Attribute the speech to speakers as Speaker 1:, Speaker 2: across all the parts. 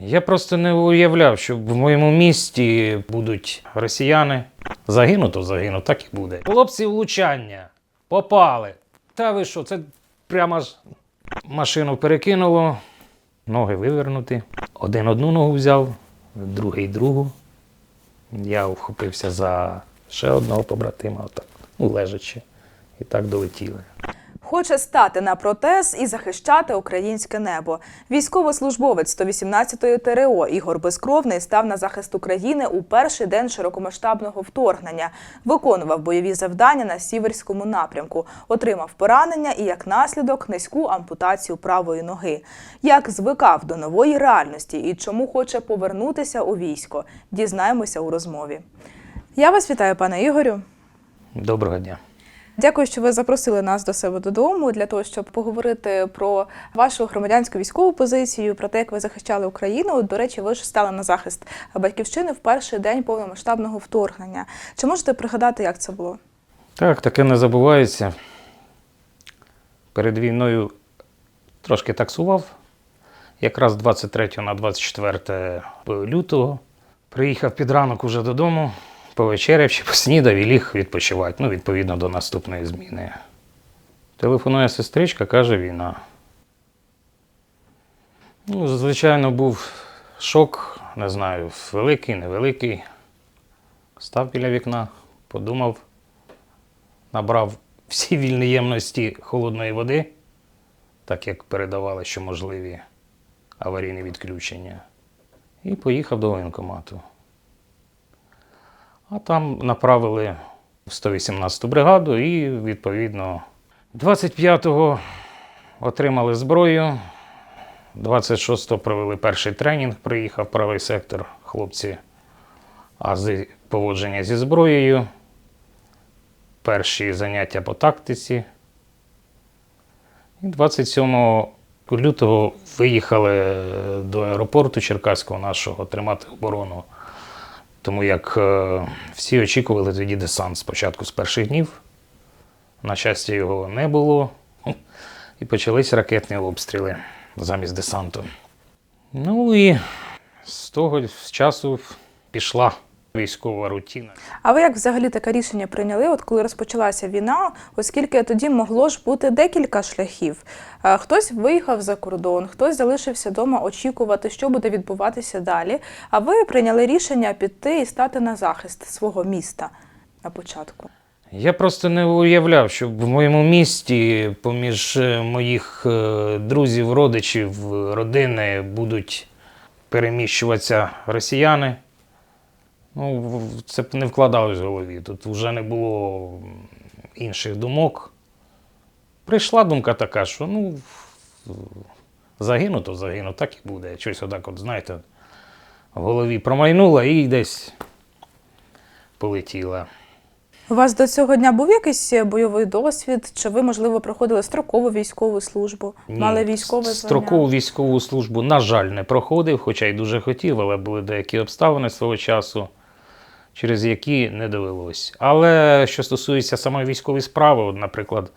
Speaker 1: Я просто не уявляв, що в моєму місті будуть росіяни. Загину, то загину, так і буде. Хлопці влучання. Попали. Та ви що, це прямо ж машину перекинуло, ноги вивернуті. Один одну ногу взяв, другий другу. Я вхопився за ще одного побратима, отак, ну, лежачи. І так долетіли.
Speaker 2: Хоче стати на протез і захищати українське небо. Військовослужбовець 118-ї ТРО Ігор Безкровний став на захист України у перший день широкомасштабного вторгнення, виконував бойові завдання на сіверському напрямку, отримав поранення і як наслідок низьку ампутацію правої ноги. Як звикав до нової реальності і чому хоче повернутися у військо, дізнаємося у розмові. Я вас вітаю, пане Ігорю.
Speaker 1: Доброго дня.
Speaker 2: Дякую, що ви запросили нас до себе додому для того, щоб поговорити про вашу громадянську військову позицію, про те, як ви захищали Україну. До речі, ви ж стали на захист батьківщини в перший день повномасштабного вторгнення. Чи можете пригадати, як це було?
Speaker 1: Так, таке не забувається. Перед війною трошки таксував. Якраз 23 на 24 лютого приїхав під ранок уже додому, повечеряв чи поснідав і ліг відпочивати. Ну, відповідно до наступної зміни. Телефонує сестричка, каже війна. Ну, звичайно, був шок, не знаю, великий, невеликий. Став біля вікна, подумав, набрав всі вільні ємності холодної води, так як передавали, що можливі аварійні відключення, і поїхав до воєнкомату. А там направили 118-ту бригаду і, відповідно, 25-го отримали зброю, 26-го провели перший тренінг, приїхав правий сектор, хлопці, ази поводження зі зброєю перші заняття по тактиці. І 27 лютого виїхали до аеропорту Черкаського нашого тримати оборону. Тому як е, всі очікували тоді десант спочатку з перших днів. На щастя, його не було. І почались ракетні обстріли замість десанту. Ну і з того часу пішла військова рутина.
Speaker 2: А ви як взагалі таке рішення прийняли, от коли розпочалася війна, оскільки тоді могло ж бути декілька шляхів. Е, Хтось виїхав за кордон, хтось залишився вдома очікувати, що буде відбуватися далі. А ви прийняли рішення піти і стати на захист свого міста на початку.
Speaker 1: Я просто не уявляв, що в моєму місті, поміж е, моїх е, друзів, родичів, родини будуть переміщуватися росіяни. Ну, це б не вкладалось в голові. Тут вже не було інших думок. Прийшла думка така, що ну, загину, то загину, так і буде. Щось отак, от, знаєте, в голові промайнула і десь полетіла.
Speaker 2: У вас до цього дня був якийсь бойовий досвід? Чи ви, можливо, проходили строкову військову службу?
Speaker 1: Ні,
Speaker 2: Мали військове звання?
Speaker 1: строкову військову службу, на жаль, не проходив, хоча й дуже хотів, але були деякі обставини свого часу, через які не довелось. Але що стосується самої військової справи, от, наприклад,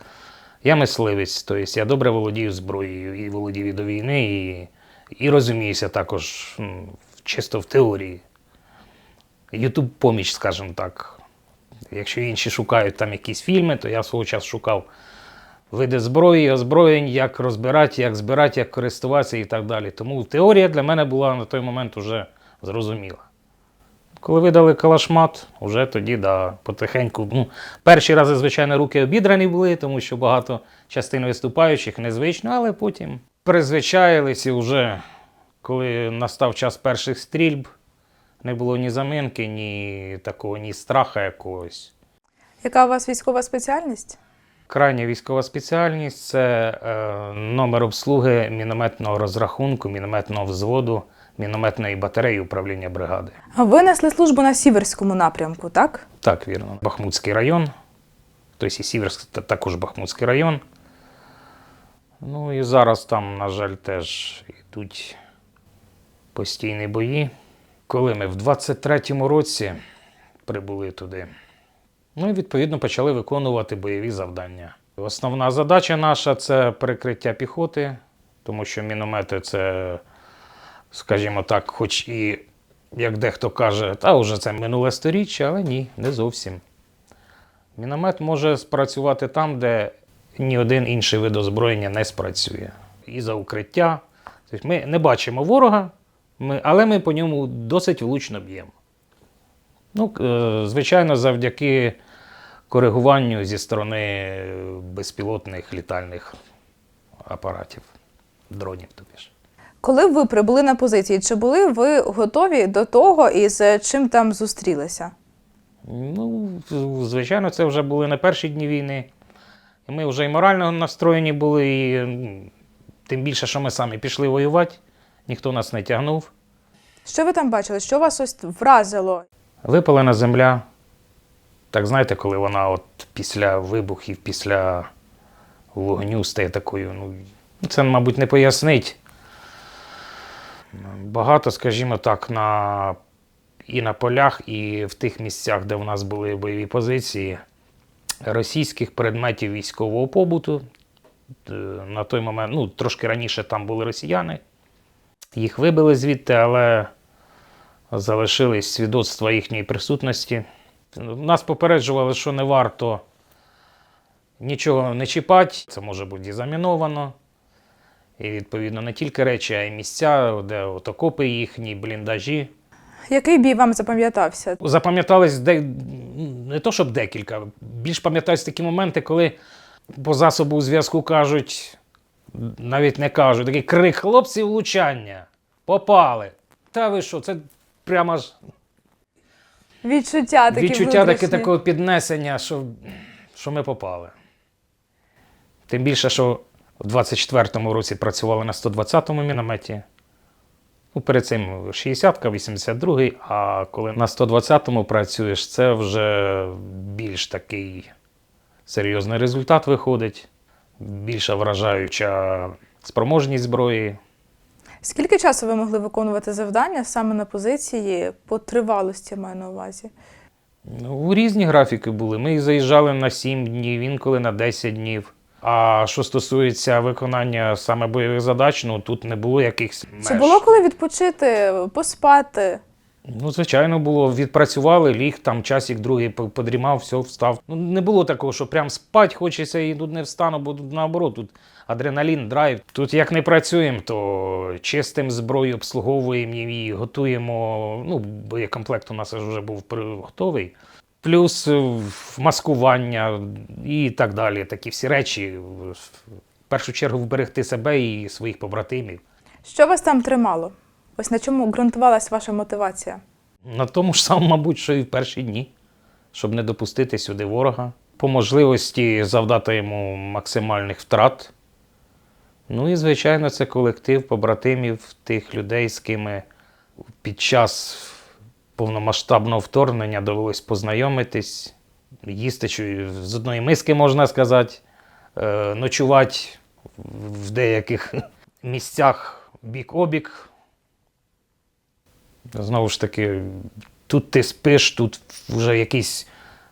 Speaker 1: я мисливець, тобто я добре володію зброєю і володів і до війни, і, і розуміюся також чисто в теорії. Ютуб поміч, скажімо так. Якщо інші шукають там якісь фільми, то я свого часу шукав види зброї, озброєнь, як розбирати, як збирати, як користуватися і так далі. Тому теорія для мене була на той момент вже зрозуміла. Коли видали калашмат, вже тоді да, потихеньку. Ну, перші рази, звичайно, руки обідрані були, тому що багато частин виступаючих незвично, але потім призвичаїлись і вже коли настав час перших стрільб, не було ні заминки, ні такого, ні страха якогось.
Speaker 2: Яка у вас військова спеціальність?
Speaker 1: Крайня військова спеціальність це е, номер обслуги мінометного розрахунку, мінометного взводу, мінометної батареї управління бригади.
Speaker 2: Ви несли службу на сіверському напрямку, так?
Speaker 1: Так, вірно. Бахмутський район. Тобто і Сіверськ та- також Бахмутський район. Ну і зараз там, на жаль, теж йдуть постійні бої. Коли ми в 23-му році прибули туди, ну і відповідно почали виконувати бойові завдання. Основна задача наша це перекриття піхоти, тому що міномети це скажімо так, хоч і, як дехто каже, та вже це минуле сторіччя, але ні, не зовсім. Міномет може спрацювати там, де ні один інший вид озброєння не спрацює. І за укриття. Тобто ми не бачимо ворога, але ми по ньому досить влучно б'ємо. Ну, е, звичайно, завдяки коригуванню зі сторони безпілотних літальних апаратів, дронів тобі ж.
Speaker 2: Коли ви прибули на позиції, чи були ви готові до того і з чим там зустрілися?
Speaker 1: Ну, звичайно, це вже були не перші дні війни. Ми вже і морально настроєні були, і тим більше, що ми самі пішли воювати, ніхто нас не тягнув.
Speaker 2: Що ви там бачили? Що вас ось вразило?
Speaker 1: Випалена земля. Так знаєте, коли вона от після вибухів, після вогню стає такою, ну, це, мабуть, не пояснить. Багато, скажімо так, на, і на полях, і в тих місцях, де в нас були бойові позиції, російських предметів військового побуту. Е, На той момент, ну, трошки раніше там були росіяни. Їх вибили звідти, але залишились свідоцтва їхньої присутності. Нас попереджували, що не варто нічого не чіпати, це може бути заміновано. І відповідно не тільки речі, а й місця, де от окопи їхні, бліндажі.
Speaker 2: Який бій вам запам'ятався?
Speaker 1: Запам'ятались де, не то, щоб декілька. Більш пам'ятаюсь такі моменти, коли по засобу зв'язку кажуть, навіть не кажуть, такий крик хлопці влучання. Попали. Та ви що, це прямо ж
Speaker 2: Відчуття такі
Speaker 1: відчуття таке такого піднесення, що, що ми попали. Тим більше, що в 24-му році працювали на 120-му мінометі. Ну, перед цим 60-ка, 82-й, а коли на 120-му працюєш, це вже більш такий серйозний результат виходить, більша вражаюча спроможність зброї.
Speaker 2: Скільки часу ви могли виконувати завдання саме на позиції по тривалості маю на увазі?
Speaker 1: Ну, різні графіки були. Ми заїжджали на 7 днів, інколи на 10 днів. А що стосується виконання саме бойових задач, ну тут не було якихось меж.
Speaker 2: Чи було коли відпочити, поспати?
Speaker 1: Ну, звичайно, було. Відпрацювали, ліг, там часик другий по- подрімав, все, встав. Ну, не було такого, що прям спать хочеться і тут не встану, бо тут наоборот, тут адреналін, драйв. Тут як не працюємо, то чистим зброю, обслуговуємо її, готуємо. Ну, боєкомплект у нас вже був готовий. Плюс е, маскування і так далі. Такі всі речі. В першу чергу вберегти себе і своїх побратимів.
Speaker 2: Що вас там тримало? Ось на чому ґрунтувалась ваша мотивація?
Speaker 1: На тому ж самому, мабуть, що і в перші дні, щоб не допустити сюди ворога. По можливості завдати йому максимальних втрат. Ну і, звичайно, це колектив побратимів, тих людей, з ким під час повномасштабного вторгнення довелось познайомитись, їсти з одної миски, можна сказати, е, ночувати в деяких місцях бік-обік. Знову ж таки, тут ти спиш, тут вже якийсь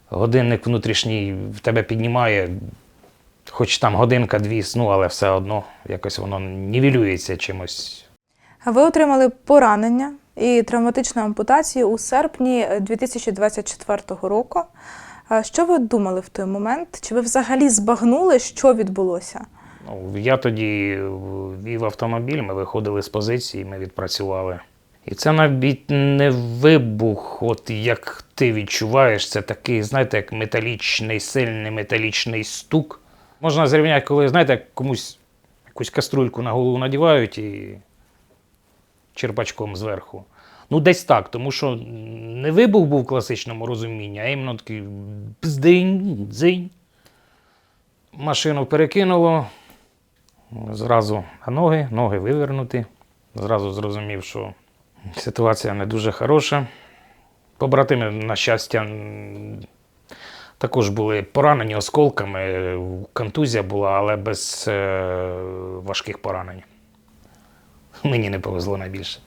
Speaker 1: годинник внутрішній в тебе піднімає, хоч там годинка-дві сну, але все одно якось воно нівелюється чимось.
Speaker 2: Ви отримали поранення і травматичну ампутацію у серпні 2024 року. Що ви думали в той момент? Чи ви взагалі збагнули, що відбулося?
Speaker 1: Ну, я тоді вів автомобіль, ми виходили з позиції, ми відпрацювали. І це навіть не вибух, от як ти відчуваєш, це такий, знаєте, як металічний, сильний металічний стук. Можна зрівняти, коли, знаєте, як комусь якусь каструльку на голову надівають і черпачком зверху. Ну, десь так, тому що не вибух був в класичному розумінні, а іменно такий бздинь, дзинь. Машину перекинуло, зразу на ноги, ноги вивернуті. Зразу зрозумів, що ситуація не дуже хороша. Побратими, на щастя, також були поранені осколками. Контузія була, але без е, важких поранень. Мені не повезло найбільше,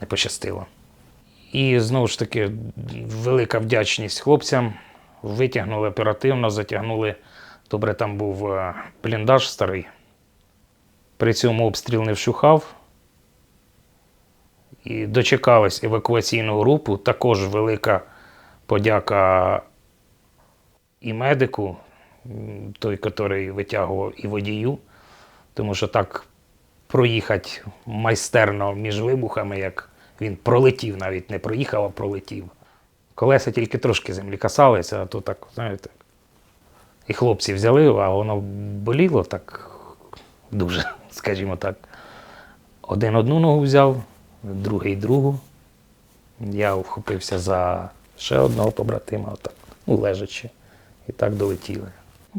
Speaker 1: не пощастило. І знову ж таки, велика вдячність хлопцям. Витягнули оперативно, затягнули. Добре, там був е, бліндаж старий. При цьому обстріл не вщухав. і дочекались евакуаційну групу. Також велика подяка і медику, той, який витягував, і водію, тому що так проїхати майстерно між вибухами, як він пролетів, навіть не проїхав, а пролетів. Колеса тільки трошки землі касалися, а то так, знаєте. І хлопці взяли, а воно боліло так дуже, скажімо так. Один одну ногу взяв, другий другу. Я вхопився за ще одного побратима, отак, ну, лежачи. І так долетіли.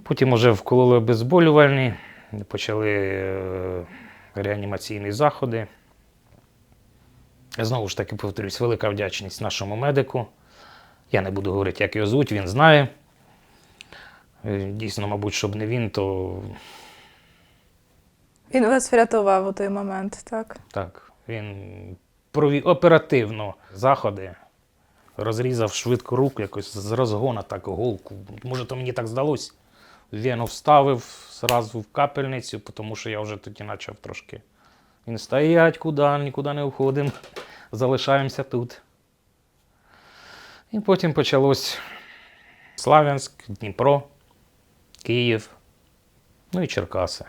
Speaker 1: Потім вже вкололи обезболювальні, почали е, реанімаційні заходи. Знову ж таки, повторюсь, велика вдячність нашому медику. Я не буду говорити, як його звуть, він знає. Е, Дійсно, мабуть, щоб не він, то
Speaker 2: Він вас врятував у той момент, так?
Speaker 1: так, він провів оперативно заходи, розрізав швидко руку, якось з розгона так голку. Може, то мені так здалось. Вену вставив зразу в капельницю, тому що я вже тоді почав трошки. Він стоять, куди, нікуди не уходимо, залишаємося тут. І потім почалось Славянськ, Дніпро, Київ, ну і Черкаси.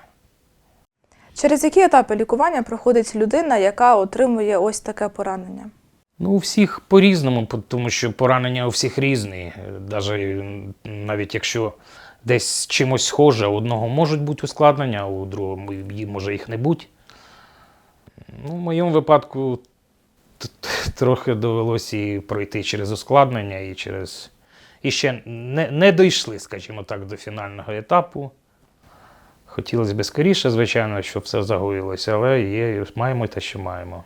Speaker 2: Через які етапи лікування проходить людина, яка отримує ось таке поранення?
Speaker 1: Ну, у всіх по-різному, тому що поранення у всіх різні. Даже, навіть якщо десь чимось схоже, у одного можуть бути ускладнення, у другого може їх не бути. Ну, в моєму випадку трохи довелося і пройти через ускладнення і через. І ще не, не дійшли, скажімо так, до фінального етапу. Хотілося б скоріше, звичайно, щоб все загоїлося, але є, маємо те, що маємо.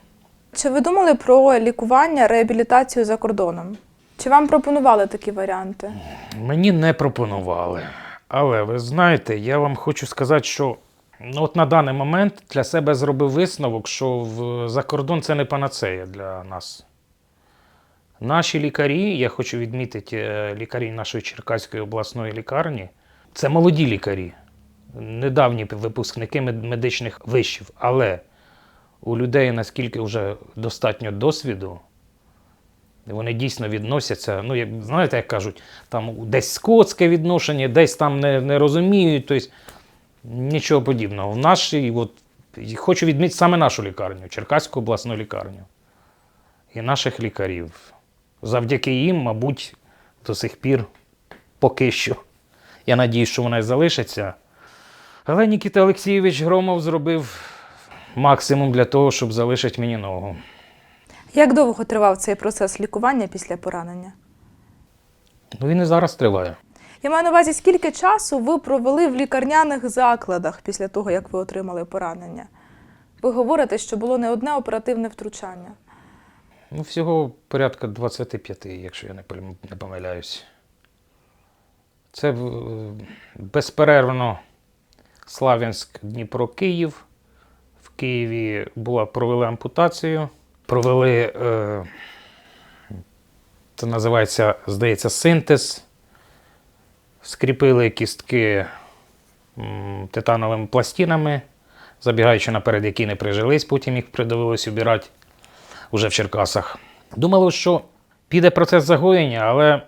Speaker 2: Чи ви думали про лікування, реабілітацію за кордоном? Чи вам пропонували такі варіанти?
Speaker 1: Мені не пропонували. Але ви знаєте, я вам хочу сказати, що ну, от на даний момент для себе зробив висновок, що в, за кордон це не панацея для нас. Наші лікарі, я хочу відмітити е, лікарі нашої Черкаської обласної лікарні, це молоді лікарі, недавні випускники медичних вишів. Але у людей наскільки вже достатньо досвіду, вони дійсно відносяться. Ну, як, знаєте, як кажуть, там десь скотське відношення, десь там не, не розуміють. Тобто нічого подібного. В нашій, от, хочу відмітити саме нашу лікарню, Черкаську обласну лікарню. І наших лікарів. Завдяки їм, мабуть, до сих пір поки що. Я надіюсь, що вона і залишиться. Але Нікіта Олексійович Громов зробив максимум для того, щоб залишити мені ногу.
Speaker 2: Як довго тривав цей процес лікування після поранення?
Speaker 1: Ну, він і зараз триває.
Speaker 2: Я маю на увазі, скільки часу ви провели в лікарняних закладах після того, як ви отримали поранення? Ви говорите, що було не одне оперативне втручання.
Speaker 1: Ну, всього порядка 25, якщо я не помиляюсь. Це безперервно Слав'янськ, Дніпро, Київ. В Києві була, провели ампутацію, провели, е, це називається, здається, синтез. Скріпили кістки титановими пластинами, забігаючи наперед, які не прижились, потім їх придивилось убирати уже в Черкасах. Думали, що піде процес загоєння, але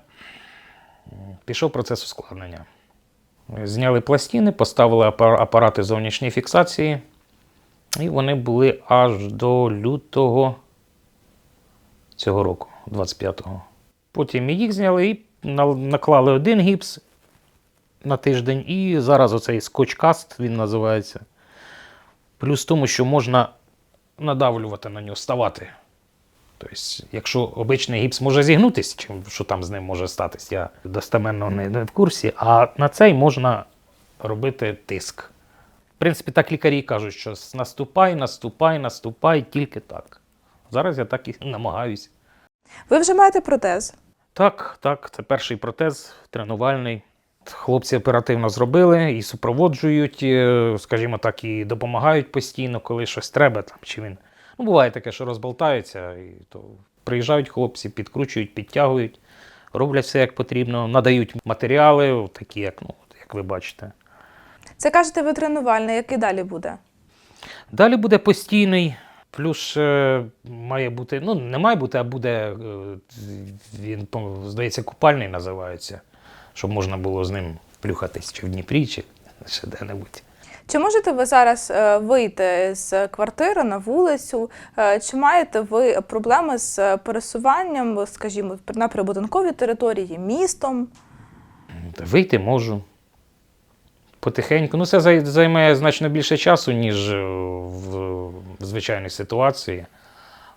Speaker 1: пішов процес ускладнення. Зняли пластини, поставили апарати зовнішньої фіксації, і вони були аж до лютого цього року, 25-го. Потім їх зняли і наклали один гіпс на тиждень, і зараз оцей скотч-каст він називається. Плюс в тому, що можна надавлювати на нього, ставати. Тобто, якщо обичний гіпс може зігнутися, чи що там з ним може статись, я достеменно не в курсі, а на цей можна робити тиск. В принципі, так лікарі кажуть, що наступай, наступай, наступай, тільки так. Зараз я так і намагаюсь.
Speaker 2: Ви вже маєте протез.
Speaker 1: Так, так, це перший протез тренувальний. Хлопці оперативно зробили і супроводжують, е, скажімо так, і допомагають постійно, коли щось треба. Там, чи він... Ну, буває таке, що розболтаються, і то приїжджають хлопці, підкручують, підтягують, роблять все як потрібно, надають матеріали, такі, як, ну, як ви бачите.
Speaker 2: Це кажете ви тренувальний, який далі буде?
Speaker 1: Далі буде постійний Плюс має бути, ну не має бути, а буде, е, він, здається, купальний називається, щоб можна було з ним плюхатись чи в Дніпрі, чи ще де-небудь.
Speaker 2: Чи можете ви зараз е, вийти з квартири на вулицю? Е, Чи маєте ви проблеми з пересуванням, скажімо, на прибудинковій території, містом?
Speaker 1: Вийти можу. Потихеньку. Ну, це зай- займає значно більше часу, ніж е, в, в звичайній ситуації.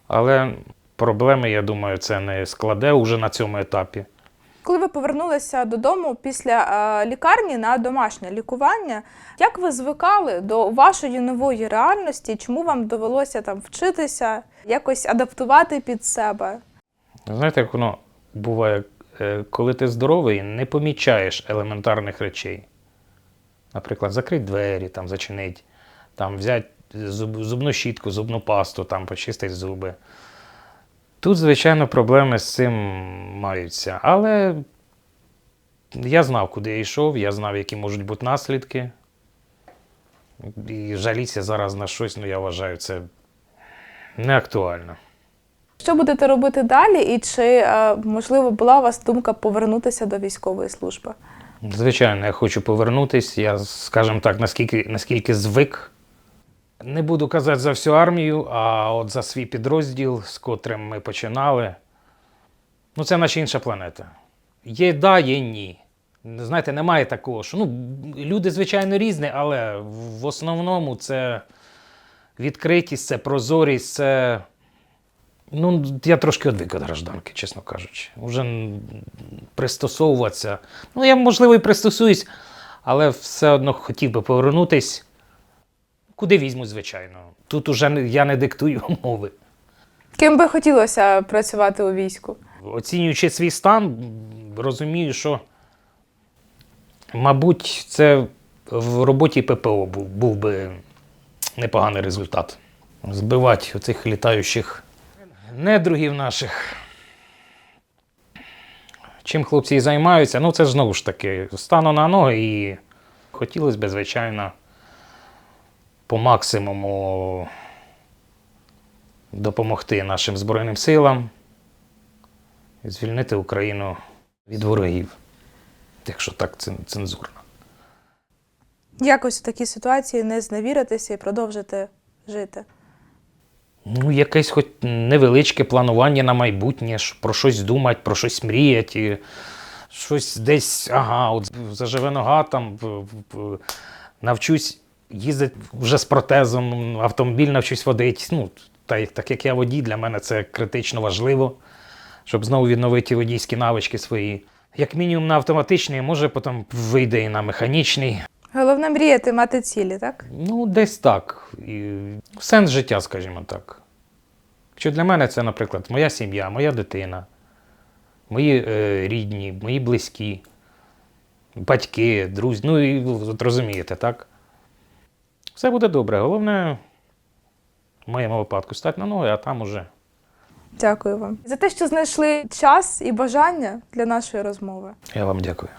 Speaker 1: Але проблеми, я думаю, це не складе уже на цьому етапі.
Speaker 2: Коли ви повернулися додому після е, лікарні на домашнє лікування, як ви звикали до вашої нової реальності? Чому вам довелося там вчитися, якось адаптувати під себе?
Speaker 1: Знаєте, як воно буває, е, коли ти здоровий, не помічаєш елементарних речей. Наприклад, закрити двері, там, зачинити, там, взяти зуб, зубну щітку, зубну пасту, там, почистити зуби. Тут, звичайно, проблеми з цим маються. Але я знав, куди я йшов, я знав, які можуть бути наслідки. І жалітися зараз на щось, ну я вважаю, це не актуально.
Speaker 2: Що будете робити далі, і чи е, можливо була у вас думка повернутися до військової служби?
Speaker 1: Звичайно, я хочу повернутись. Я, скажімо так, наскільки, наскільки звик. Не буду казати за всю армію, а от за свій підрозділ, з котрим ми починали. Ну, це наче інша планета. Є да, є ні. Знаєте, немає такого, що ну, люди, звичайно, різні, але в основному це відкритість, це прозорість, це. Ну, я трошки одвик від гражданки, чесно кажучи. Уже пристосовуватися. Ну, я, можливо, і пристосуюсь, але все одно хотів би повернутись. Куди візьму, звичайно. Тут уже я не диктую умови.
Speaker 2: Ким би хотілося працювати у війську?
Speaker 1: Оцінюючи свій стан, розумію, що, мабуть, це в роботі ППО був, був би непоганий результат. Збивати оцих літаючих недругів наших. Чим хлопці і займаються, ну це ж знову ж таки, стану на ноги і хотілося б, звичайно, по максимуму допомогти нашим Збройним силам звільнити Україну від ворогів, якщо так цензурно.
Speaker 2: Якось в такій ситуації не зневіритися і продовжити жити.
Speaker 1: Ну, якесь хоч невеличке планування на майбутнє, про щось думати, про щось мріяти, щось десь, ага, от заживе нога, там навчусь їздити вже з протезом, автомобіль навчусь водити. Ну, та, так як я водій, для мене це критично важливо, щоб знову відновити водійські навички свої. Як мінімум на автоматичний, може потім вийде і на механічний.
Speaker 2: Головне мріяти, мати цілі, так?
Speaker 1: Ну, десь так. І сенс життя, скажімо так. Що для мене це, наприклад, моя сім'я, моя дитина, мої е, рідні, мої близькі, батьки, друзі. Ну і от розумієте, так? Все буде добре. Головне, в моєму випадку, стати на ноги, а там уже.
Speaker 2: Дякую вам за те, що знайшли час і бажання для нашої розмови.
Speaker 1: Я вам дякую.